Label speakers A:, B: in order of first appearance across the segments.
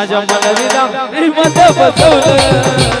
A: माझ्या मनविदा श्रीमंत बसवलं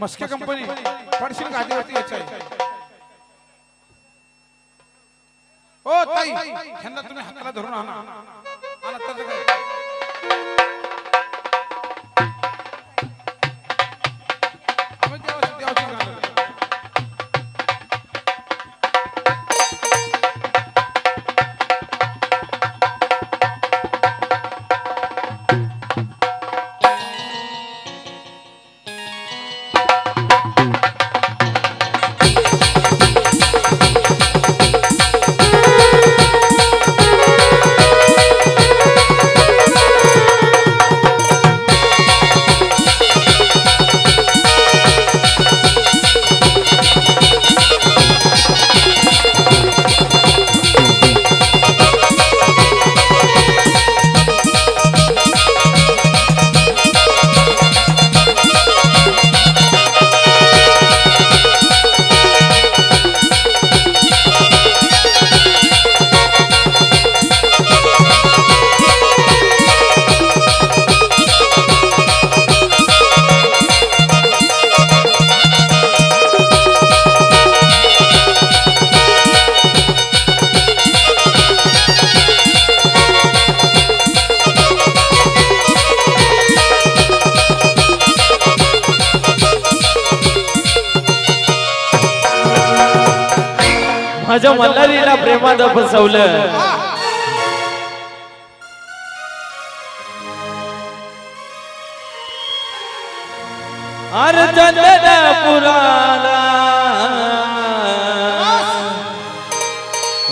B: मस्के कंपनी. पडशील गादी वरती घ्यायचं ओ ताई. ह्यांना तुम्ही हाताला धरून आणा.
A: माझ्या मल्हारीला प्रेमात फसवलं. अरे चंदन पुराला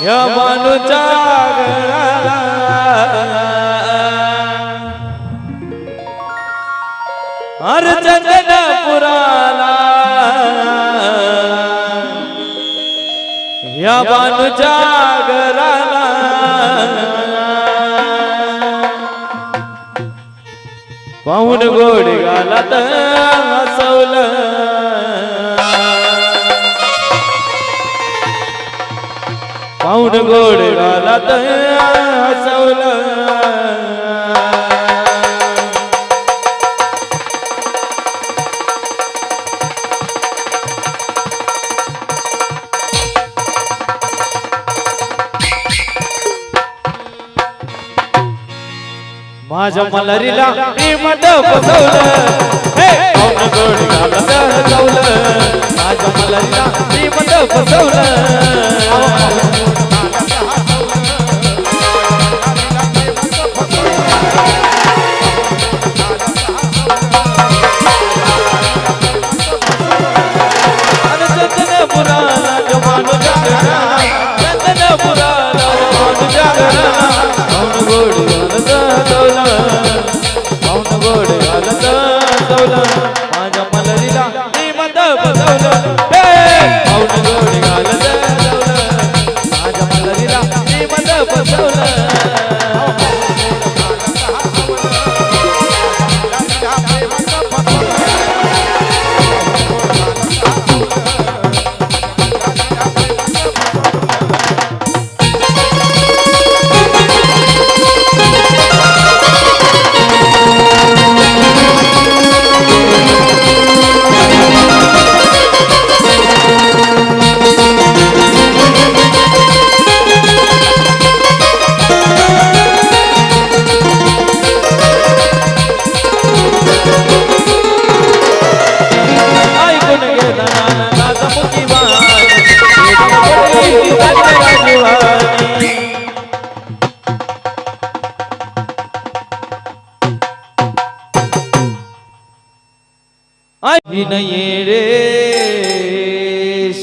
A: या माणूचा जवान बानुच्या घराला पाहून गोड गालात हसवलं। पाहून गोड गालात हसवलं। माझ्या मलरीला मी मत बसवलं. हे. गोड गालात हसवलं माझ्या मलरीला मी मत बसवलं.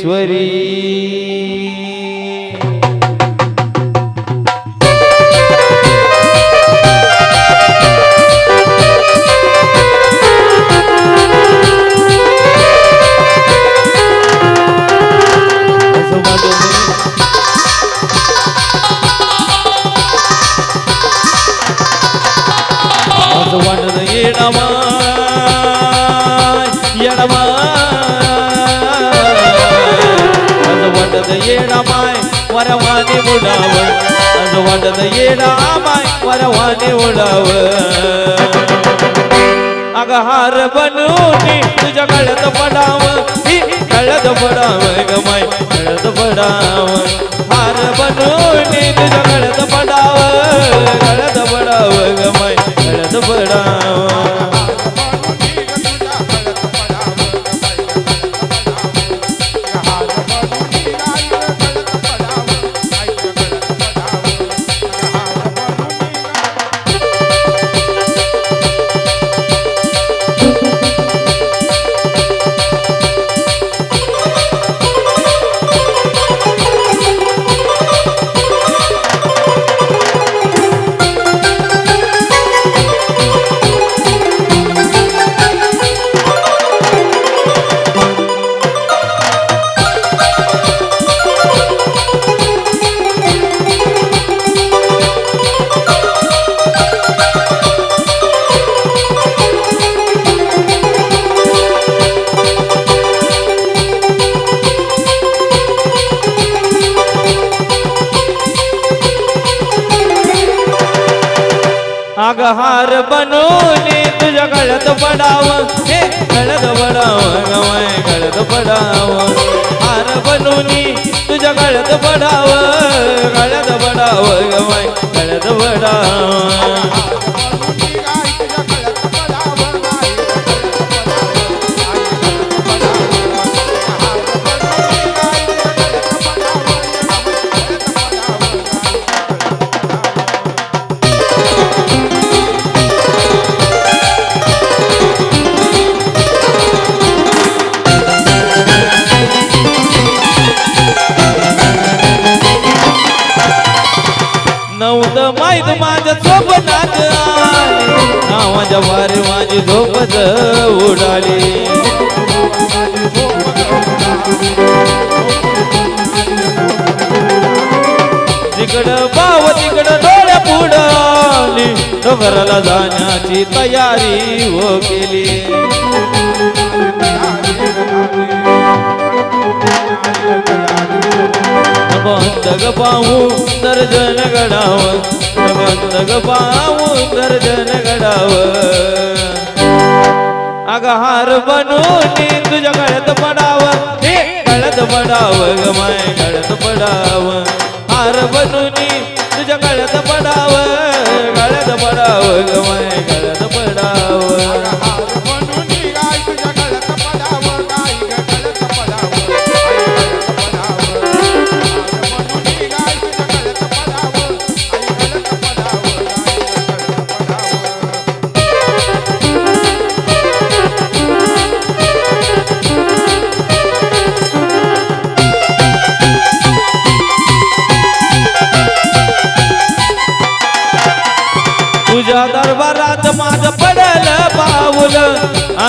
A: येडेश्वरी असं असं वाटत येडामाय वरवाने उडाव असं वाटत येडामाय वरवाने उडाव अग हार बनून तुझ्या गळ्यात पडाव ही गळ्यात पडाव ग माय गळ्यात पडाव हार बनून तुझ्या गळ्यात पडाव गळ्यात पडाव ग माय गळ्यात पडाव अग बनून तुझ्या गळत पडाव. हे गळत पडाव गवाय गळत पडाव. हार बनून तुझ्या गळत पडाव गळत पडाव गवाय गळत पडाव. डोंगराला जाण्याची तयारी हो केली. बंदग पाहू तर गडाव बंदग पाहू तर गडाव अगहार बनून तुझ्या गळ्यात पडाव हे गळ्यात पडाव ग माय गळ्यात पडाव. हार बनून तुझ्या गळ्यात पडावं गळ्यात पडावं ग गळ्यात पडावं.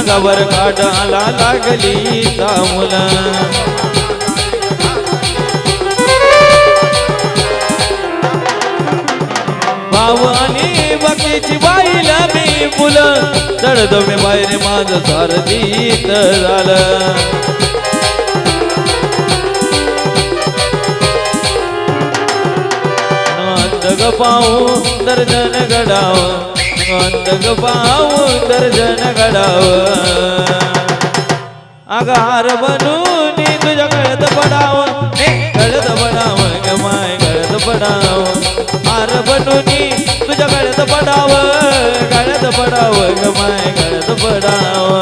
A: अंगावर काढाला लागली तामुल भाव आणि बकीची बाईल मी फुल चढतो मी बाहेर माझ सारथीत झालं. पाहू दर्जन घडाव अंतग पाहू दर्जन घडाव आगार बनून तुझ्या गळ्यात पडाव. हे गळ्यात पडाव ग माय गळ्यात पडाव. हार बनून तुझ्या गळ्यात पडाव. गळ्यात पडाव ग माय गळ्यात पडाव.